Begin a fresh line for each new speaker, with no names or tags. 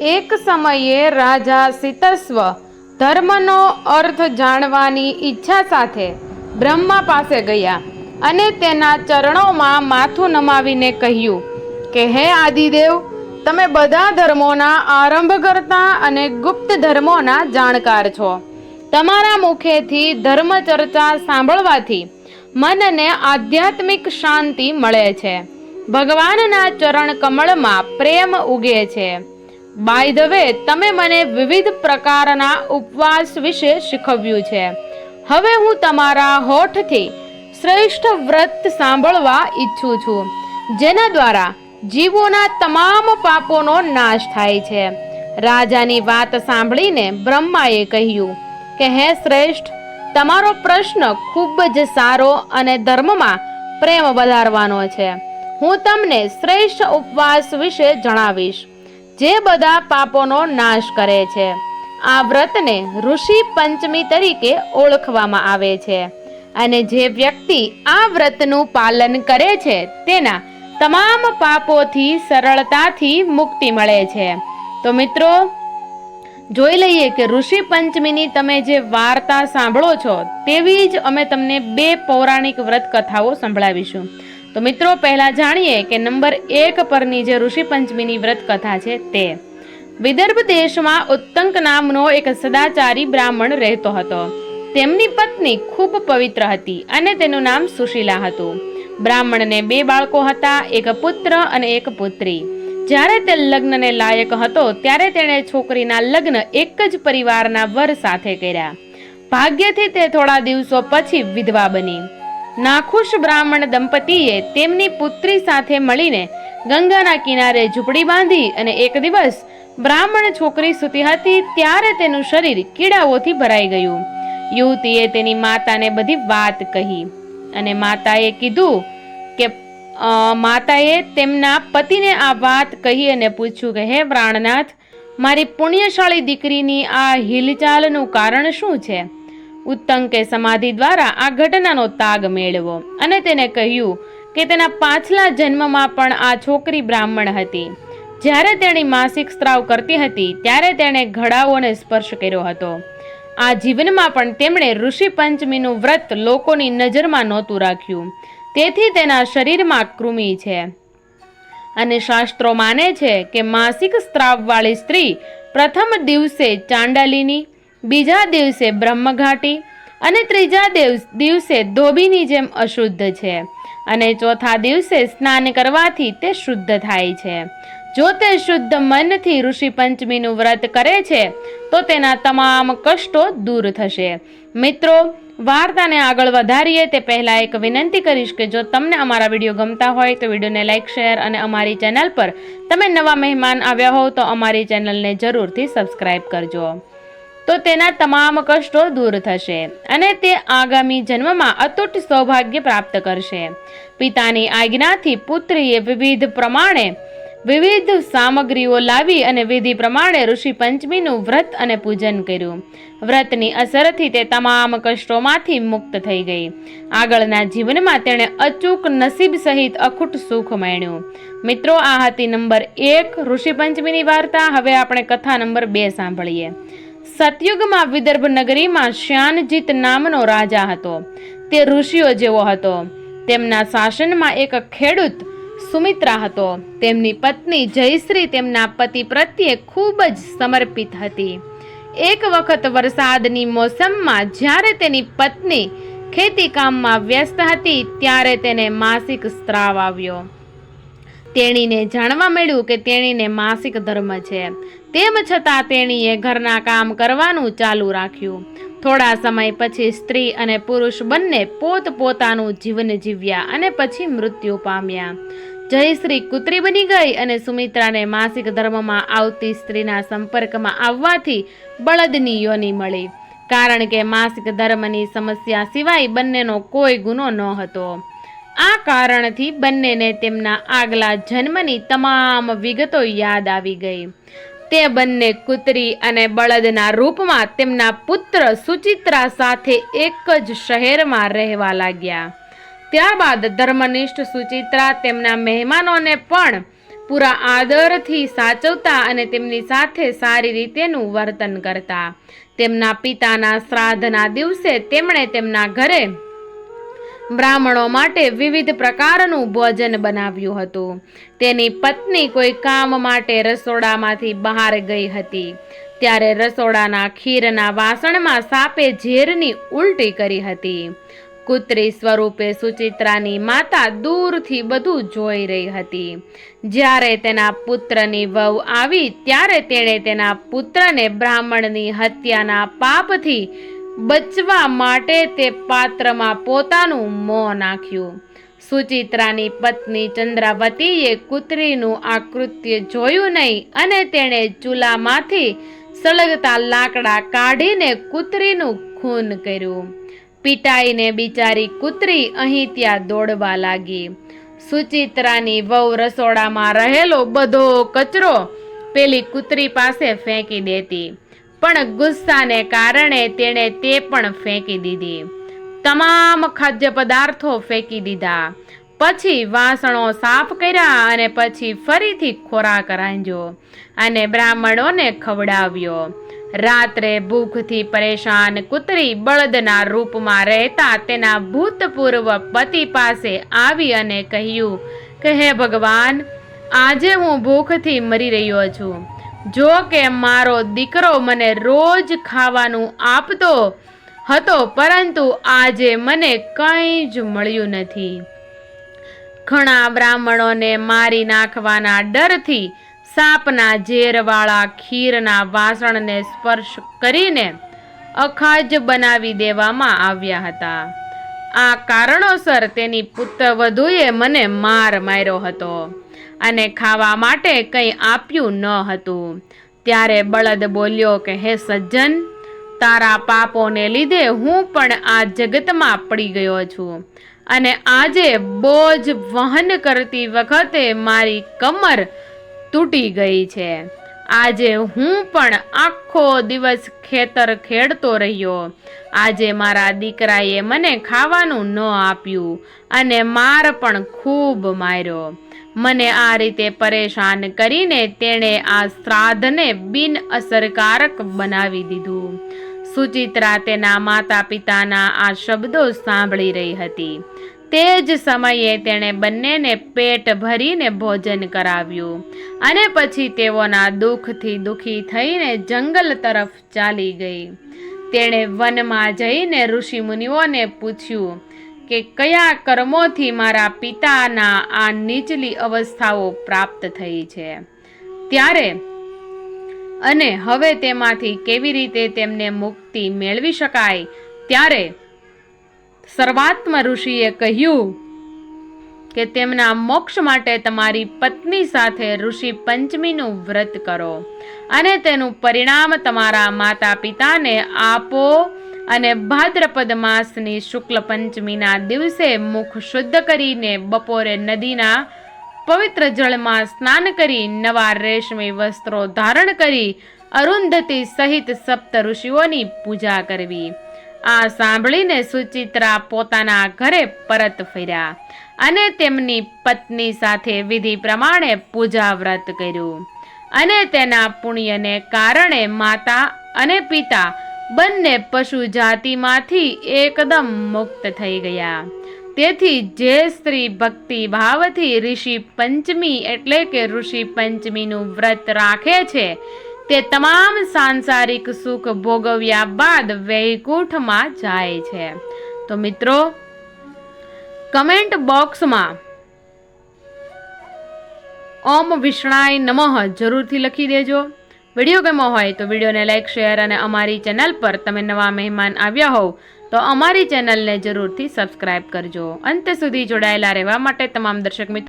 એક સમયે રાજા સિતસ્વ ધર્મનો અર્થ જાણવાની ઈચ્છા સાથે બ્રહ્મા પાસે ગયા અને તેના ચરણોમાં માથું નમાવીને કહ્યું, કે હે આદિદેવ, તમે બધા ધર્મોના આરંભકર્તા અને ગુપ્ત ધર્મોના જાણકાર છો. તમારા મુખેથી ધર્મ ચર્ચા સાંભળવાથી મનને આધ્યાત્મિક શાંતિ મળે છે. ભગવાનના ચરણ કમળમાં પ્રેમ ઉગે છે. બાય ધ વે તમે મને વિવિધ પ્રકારના ઉપવાસ વિશે શીખવ્યું છે. હવે હું તમારા હોઠથી શ્રેષ્ઠ વ્રત સાંભળવા ઈચ્છું છું, જેના દ્વારા જીવોના તમામ પાપોનો નાશ થાય છે. રાજાની વાત સાંભળીને બ્રહ્માએ કહ્યું, કે હે શ્રેષ્ઠ, તમારો પ્રશ્ન ખૂબ જ સારો અને ધર્મમાં પ્રેમ વધારવાનો છે. હું તમને શ્રેષ્ઠ ઉપવાસ વિશે જણાવીશ. જે બધા પાપોનો નાશ કરે છે. આ વ્રતને ઋષિ પંચમી તરીકે ઓળખવામાં આવે છે. અને જે વ્યક્તિ આ વ્રતનું પાલન કરે છે, તેના તમામ પાપોથી સરળતાથી મુક્તિ મળે છે. તો મિત્રો, જોઈ લઈએ કે ઋષિ પંચમીની તમે જે વાર્તા સાંભળો છો, તેવી જ અમે તમને બે પૌરાણિક વ્રત કથાઓ સંભળાવીશું. તો મિત્રો, પહેલા જાણીએ કે નંબર એક પરની જે ઋષિ પંચમીની વ્રત કથા છે તે. વિદર્ભ દેશમાં ઉત્તંક નામનો એક સદાચારી બ્રાહ્મણ રહેતો હતો. તેમની પત્ની ખૂબ પવિત્ર હતી અને તેનું નામ સુશીલા હતું. બ્રાહ્મણને બે બાળકો હતા, એક પુત્ર અને એક પુત્રી. જ્યારે તે લગ્નને લાયક હતો, ત્યારે તેણે છોકરીના લગ્ન એક જ પરિવારના વર સાથે કર્યા. ભાગ્યથી તે થોડા દિવસો પછી વિધવા બની. નાખુશ બ્રાહ્મણ દંપતીએ તેમની પુત્રી સાથે મળીને ગંગાના કિનારે ઝૂંપડી બાંધી અને એક દિવસ બ્રાહ્મણ છોકરી સૂતી હતી ત્યારે તેનું શરીર કીડાઓથી ભરાઈ ગયું. યુવતીએ તેની માતાને બધી વાત કહી અને માતાએ કીધું કે માતાએ તેમના પતિને આ વાત કહી અને પૂછ્યું કે, હે પ્રાણનાથ, મારી પુણ્યશાળી દીકરીની આ હિલચાલનું કારણ શું છે? ઉત્તંકે સમાધિ દ્વારા આ ઘટનાનો તાગ મેળવો અને તેને કહ્યું કે તેના પાછલા જન્મમાં પણ આ છોકરી બ્રાહ્મણ હતી. જ્યારે તેણી માસિક સ્ત્રાવ કરતી હતી, ત્યારે તેણે ઘડાઓને સ્પર્શ કર્યો હતો. આ જીવનમાં પણ તેમણે ઋષિ પંચમીનું વ્રત લોકોની નજરમાં નહોતું રાખ્યું. તેથી તેના શરીરમાં કૃમિ છે. અને શાસ્ત્રો માને છે કે માસિક સ્ત્રાવવાળી સ્ત્રી પ્રથમ દિવસે ચાંડાલીની બીજા દિવસે બ્રહ્મઘાટી અને ત્રીજા દિવ- દિવસે ધોબીની જેમ અશુદ્ધ છે અને ચોથા દિવસે સ્નાન કરવાથી તે શુદ્ધ થાય છે. જો તે શુદ્ધ મનથી ઋષિ પંચમીનું વ્રત કરે છે, તો તેના તમામ કષ્ટો દૂર થશે. મિત્રો, વાર્તાને આગળ વધારીએ તે પહેલાં એક વિનંતી કરીશ કે જો તમને અમારા વીડિયો ગમતા હોય તો વિડીયોને લાઇક શેર અને અમારી ચેનલ પર તમે નવા મહેમાન આવ્યા હોવ તો અમારી ચેનલને જરૂરથી સબસ્ક્રાઈબ કરજો. તો તેના તમામ કષ્ટો દૂર થશે અને તે આગામી જન્મમાં અતૂટ સૌભાગ્ય પ્રાપ્ત કરશે. પિતાની આજ્ઞાથી પુત્રીએ વિવિધ પ્રમાણે વિવિધ સામગ્રીઓ લાવી અને વિધિ પ્રમાણે ઋષિ પંચમીનું વ્રત અને પૂજન કર્યું. વ્રતની અસરથી તે તમામ કષ્ટોમાંથી મુક્ત થઈ ગઈ. આગળના જીવનમાં તેણે અચૂક નસીબ સહિત અખૂટ સુખ માણ્યું. મિત્રો, આ હતી નંબર એક ઋષિ પંચમીની વાર્તા. હવે આપણે કથા નંબર બે સાંભળીએ. સતયુગમાં વિદર્ભ નગરીમાં શ્યાનજીત નામનો રાજા હતો. તે ઋષિઓ જેવો હતો. તેમના શાસનમાં એક ખેડૂત સુમિત્રા હતો. તેમની પત્ની જયશ્રી તેમના પતિ પ્રત્યે ખૂબ જ સમર્પિત હતી. એક વખત વરસાદની મોસમમાં જ્યારે તેની પત્ની ખેતી કામમાં વ્યસ્ત હતી, ત્યારે તેને માસિક સ્ત્રાવ આવ્યો. તેણીને જાણવા મળ્યું કે તેણીને માસિક ધર્મ છે. તેમ છતાં તેણીએ ઘરના કામ કરવાનું ચાલુ રાખ્યું. થોડા સમય પછી સ્ત્રી અને પુરુષ બંને પોત પોતાનું જીવન જીવ્યા અને પછી મૃત્યુ પામ્યા. જયશ્રી કુતરી બની ગઈ અને સુમિત્રાને માસિક ધર્મમાં આવતી સ્ત્રીના સંપર્કમાં આવવાથી બળદની યોની મળી. કારણ કે માસિક ધર્મની સમસ્યા સિવાય બંનેનો કોઈ ગુનો ન હતો આ કારણથી બંનેને તેમના આગલા જન્મની તમામ વિગતો યાદ આવી ગઈ. તે બંને કુતરી અને બળદના રૂપમાં તેમના પુત્ર સુચિત્રા સાથે એક જ શહેરમાં રહેવા લાગ્યા. ત્યારબાદ ધર્મનિષ્ઠ સુચિત્રા તેમના મહેમાનોને પણ પૂરા આદરથી સાચવતા અને તેમની સાથે સારી રીતેનું વર્તન કરતા. તેમના પિતાના શ્રાદ્ધના દિવસે તેમણે તેમના ઘરે બ્રાહ્મણો માટે વિવિધ પ્રકારનું ભોજન બનાવ્યું હતું. તેની પત્ની કોઈ કામ માટે રસોડામાંથી બહાર ગઈ હતી. ત્યારે રસોડાના ખીરના વાસણમાં સાપે ઝેરની ઉલટી કરી હતી. કૂતરી સ્વરૂપે સુચિત્રાની માતા દૂરથી બધું જોઈ રહી હતી. જ્યારે તેના પુત્રની વહુ આવી, ત્યારે તેણે તેના પુત્રને બ્રાહ્મણની હત્યાના પાપથી બચવા માટે તે પાત્રમાં પોતાનું મોં નાખ્યું. સુચિત્રાની પત્ની ચંદ્રાવતીએ કૂતરીનું આ કૃત્ય જોયું નહીં અને તેણે ચૂલામાંથી સળગતા લાકડા કાઢીને કૂતરીનું ખૂન કર્યું. પીટાઈને બિચારી કૂતરી અહીં ત્યાં દોડવા લાગી. સુચિત્રાની વહુ રસોડામાં રહેલો બધો કચરો પેલી કૂતરી પાસે ફેંકી દેતી. પણ ગુસ્સાને કારણે તેણે તે પણ ફેંકી દીધી. તમામ ખાદ્ય પદાર્થો ફેંકી દીધા. પછી વાસણો સાફ કર્યા અને પછી ફરીથી ખોરાક રાંધ્યો અને બ્રાહ્મણોને ખવડાવ્યો. રાત્રે ભૂખથી પરેશાન કૂતરી બળદના રૂપમાં રહેતા તેના ભૂતપૂર્વ પતિ પાસે આવી અને કહ્યું, કે હે ભગવાન, આજે હું ભૂખથી મરી રહ્યો છું. જો કે મારો દીકરો મને રોજ ખાવાનું આપતો હતો, પરંતુ આજે મને કંઈ જ મળ્યું નથી. ઘણા બ્રાહ્મણોને મારી નાખવાના ડરથી સાપના ઝેરવાળા ખીરના વાસણને સ્પર્શ કરીને અખાજ બનાવી દેવામાં આવ્યા હતા. આ કારણોસર તેની પુત્રવધુએ મને માર માર્યો હતો. અને ખાવા માટે કંઈ આપ્યું ન હતું. ત્યારે બળદ બોલ્યો કે, હે સજ્જન, તારા પાપોને લીધે હું પણ આ જગતમાં પડી ગયો છું. અને આજે બોજ વહન કરતી વખતે મારી કમર તૂટી ગઈ છે. આજે હું પણ આખો દિવસ ખેતર ખેડતો રહ્યો. આજે મારા દીકરાએ મને ખાવાનું ન આપ્યું અને માર પણ ખૂબ માર્યો. મને આ રીતે પરેશાન કરીને તેણે આ શ્રાદ્ધને બિન અસરકારક બનાવી દીધું. સુચિત્રા તેના માતા પિતાના આ શબ્દો સાંભળી રહી હતી. તે જ સમયે તેણે બંનેને પેટ ભરીને ભોજન કરાવ્યું અને પછી તેઓના દુઃખથી દુઃખી થઈને જંગલ તરફ ચાલી ગઈ. તેણે વનમાં જઈને ઋષિ મુનિઓને પૂછ્યું કે કયા કર્મોથી મારા પિતાના આ નીચલી અવસ્થાઓ પ્રાપ્ત થઈ છે? ત્યારે અને હવે તેમાંથી કેવી રીતે તેમને મુક્તિ મેળવી શકાય? ત્યારે સર્વાત્મ ઋષિએ કહ્યું કે તેમના મોક્ષ માટે તમારી પત્ની સાથે ઋષિ પંચમીનું વ્રત કરો અને તેનું પરિણામ તમારા માતા પિતાને આપો અને ભાદ્રપદ માસની શુક્લ પંચમીના દિવસે મુખ શુદ્ધ કરીને બપોરે નદીના પવિત્ર જળમાં સ્નાન કરી નવા રેશમી વસ્ત્રો ધારણ કરી અરુંધતી સહિત સપ્ત ઋષિઓની પૂજા કરવી. આ સાંભળીને સુચિત્રા પોતાના ઘરે પરત ફર્યા અને તેમની પત્ની સાથે વિધિ પ્રમાણે પૂજા વ્રત કર્યું. અને તેના પુણ્યને કારણે માતા અને પિતા બંને પશુ જાતિમાંથી એકદમ મુક્ત થઈ ગયા. તેથી જે સ્ત્રી ભક્તિ ભાવથી ઋષિ પંચમી એટલે કે ઋષિ પંચમીનું વ્રત રાખે છે તે તમામ સાંસારિક સુખ ભોગવ્યા બાદ વૈકુંઠમાં જાય છે. તો મિત્રો કમેન્ટ બોક્સમાં ઓમ વિષ્ણાય નમઃ જરૂરથી લખી દેજો. વીડિયો ગમો હોય તો વિડીયોને લાઈક શેર અને અમારી ચેનલ પર તમે નવા મહેમાન આવ્યા હોવ તો અમારી ચેનલને જરૂરથી સબસ્ક્રાઇબ કરજો. અંત સુધી જોડાયેલા રહેવા માટે તમામ દર્શક મિત્રો